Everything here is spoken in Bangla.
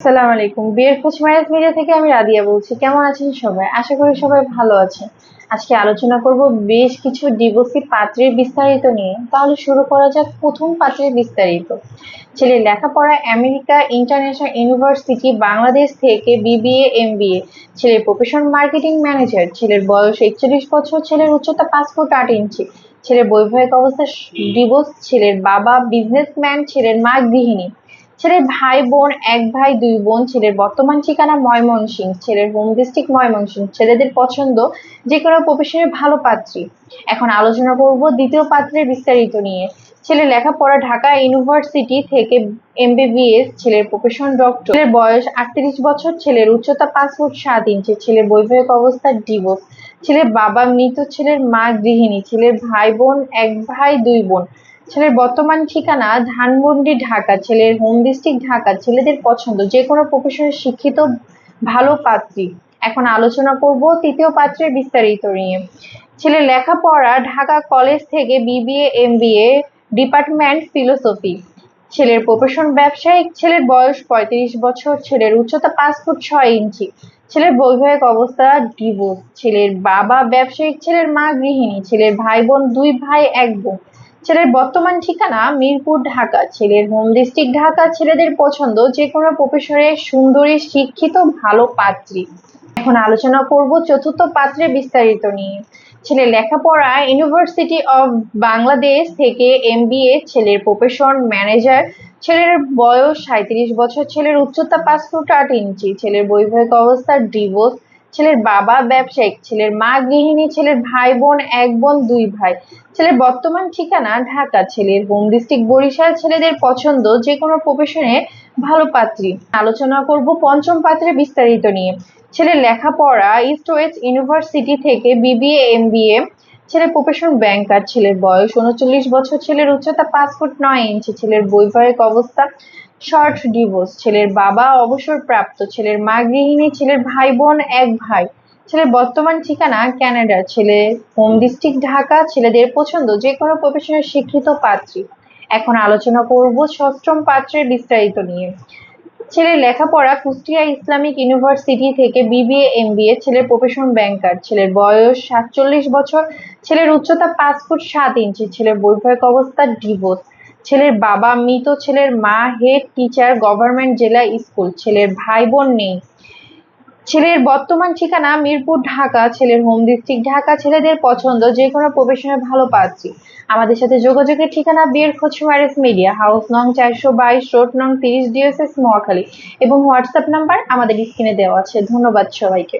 আসসালামু আলাইকুম। বিয়ের খোঁজ ম্যারেজ মিডিয়া থেকে আমি রাদিয়া বলছি। কেমন আছেন সবাই? আশা করি সবাই ভালো আছেন। আজকে আলোচনা করব বেশ কিছু ডিভোর্সি পাত্রের বিস্তারিত নিয়ে। তাহলে শুরু করা যাক প্রথম পাত্রের বিস্তারিত। ছেলের লেখাপড়া আমেরিকা ইন্টারন্যাশনাল ইউনিভার্সিটি, বাংলাদেশ থেকে বিবিএ, এমবিএ। ছেলের প্রফেশন মার্কেটিং ম্যানেজার ছেলের বয়স একচল্লিশ বছর, ছেলের উচ্চতা পাঁচ ফুট আট ইঞ্চি। ছেলের বৈবাহিক অবস্থা ডিভোর্স ছেলের বাবা বিজনেসম্যান ছেলের মা গৃহিণী। ছেলের ভাই বোন, এক ভাই, দুই বোন, ছেলের বর্তমান ঠিকানা ময়মনসিংহ, ছেলের হোম ডিস্ট্রিক্ট ময়মনসিংহ। ছেলেদের পছন্দ যে কোনো প্রফেশনের ভালো পাত্রী। এখন আলোচনা করব দ্বিতীয় পাত্রের বিস্তারিত নিয়ে। ছেলে লেখাপড়া ঢাকা ইউনিভার্সিটি থেকে এমবিবিএস ছেলের প্রফেশন ডক্টর ছেলের বয়স আটত্রিশ বছর, ছেলের উচ্চতা পাঁচ ফুট সাত ইঞ্চি, ছেলের বৈবাহিক অবস্থা ডিভোর্স ছেলের বাবা মৃত, ছেলের মা গৃহিণী, ছেলের ভাই বোন, এক ভাই, দুই বোন। ছেলের বর্তমান ঠিকানা ধানমন্ডি, ঢাকা। ছেলের হোম ডিস্ট্রিক্ট ঢাকা। ছেলেদের পছন্দ, যে কোনো প্রফেশনে শিক্ষিত, ভালো পাত্রী। এখন আলোচনা করব তৃতীয় পাত্রের বিস্তারিত নিয়ে। ছেলের লেখাপড়া, ঢাকা কলেজ থেকে বিবিএ এমবিএ ডিপার্টমেন্ট ফিলোসফি ছেলের প্রফেশন ব্যবসায়িক, ছেলের বয়স পঁয়ত্রিশ বছর, ছেলের উচ্চতা পাঁচ ফুট ছয় ইঞ্চি। ছেলের বৈবাহিক অবস্থা ডিভোর্স ছেলের বাবা ব্যবসায়িক, ছেলের মা গৃহিণী। ছেলের ভাই বোন, দুই ভাই, এক বোন। ছেলের বর্তমান ঠিকানা মিরপুর, ঢাকা। ছেলের হোম ডিস্ট্রিক্ট ঢাকা। ছেলেদের পছন্দ যে কোনো প্রফেশনে সুন্দরী, শিক্ষিত, ভালো পাত্রী। এখন আলোচনা করব চতুর্থ পাত্রের বিস্তারিত নিয়ে। ছেলে লেখাপড়া ইউনিভার্সিটি অফ বাংলাদেশ থেকে এমবিএ ছেলের প্রফেশন ম্যানেজার ছেলের বয়স সাঁত্রিশ বছর, ছেলের উচ্চতা পাঁচ ফুট আট ইঞ্চি। ছেলের বৈবাহিক অবস্থা ডিভোর্স ছেলের বাবা ব্যবসায়িক, ছেলের মা গৃহিণী, ছেলের ভাই বোন, এক বোন, দুই ভাই। ছেলের বর্তমান ঠিকানা ঢাকা, ছেলের হোম ডিস্ট্রিক্ট বরিশাল, ছেলেদের পছন্দ যে কোনো প্রফেশনে ভালো পাত্রী। আলোচনা করব পঞ্চম পাত্রে বিস্তারিত নিয়ে। ছেলের লেখাপড়া ইস্ট ওয়েস্ট ইউনিভার্সিটি থেকে বিবিএ এমবিএ ছেলের প্রফেশন ব্যাংকার ছেলের বয়স উনচল্লিশ বছর, ছেলের উচ্চতা পাঁচ ফুট নয় ইঞ্চি, ছেলের বৈবাহিক অবস্থা শর্ট ডিভোর্স ছেলের বাবা অবসরপ্রাপ্ত, ছেলের মা গৃহিণী, ছেলের ভাই বোন এক ভাই, ছেলের বর্তমান ঠিকানা ক্যানাডা ছেলে হোম ডিস্ট্রিক্ট ঢাকা, ছেলেদের পছন্দ যে কোনো প্রফেশনের শিক্ষিত পাত্রী। এখন আলোচনা করব ষষ্ঠম পাত্রের বিস্তারিত নিয়ে। ছেলের লেখাপড়া কুষ্টিয়া ইসলামিক ইউনিভার্সিটি থেকে বিবিএ, এমবিএ, ছেলের প্রফেশন ব্যাংকার ছেলের বয়স সাতচল্লিশ বছর, ছেলের উচ্চতা পাঁচ ফুট সাত ইঞ্চি, ছেলের বৈবাহিক অবস্থা ডিভোর্স ছেলের বাবা মৃত, ছেলের মা হেড টিচার গভর্নমেন্ট জেলা স্কুল ছেলের ভাই বোন নেই। ছেলের বর্তমান ঠিকানা মিরপুর, ঢাকা, ছেলের হোম ডিস্ট্রিক্ট ঢাকা, ছেলেদের পছন্দ যে কোনো প্রফেশনে ভালো পাচ্ছি আমাদের সাথে যোগাযোগের ঠিকানা বিয়ের খোঁজ ভাইরাস মিডিয়া হাউস নং চারশো বাইশ রোড নং তিরিশ ডিএসএস মহাখালী। এবং হোয়াটসঅ্যাপ নাম্বার আমাদের স্ক্রিনে দেওয়া আছে। ধন্যবাদ সবাইকে।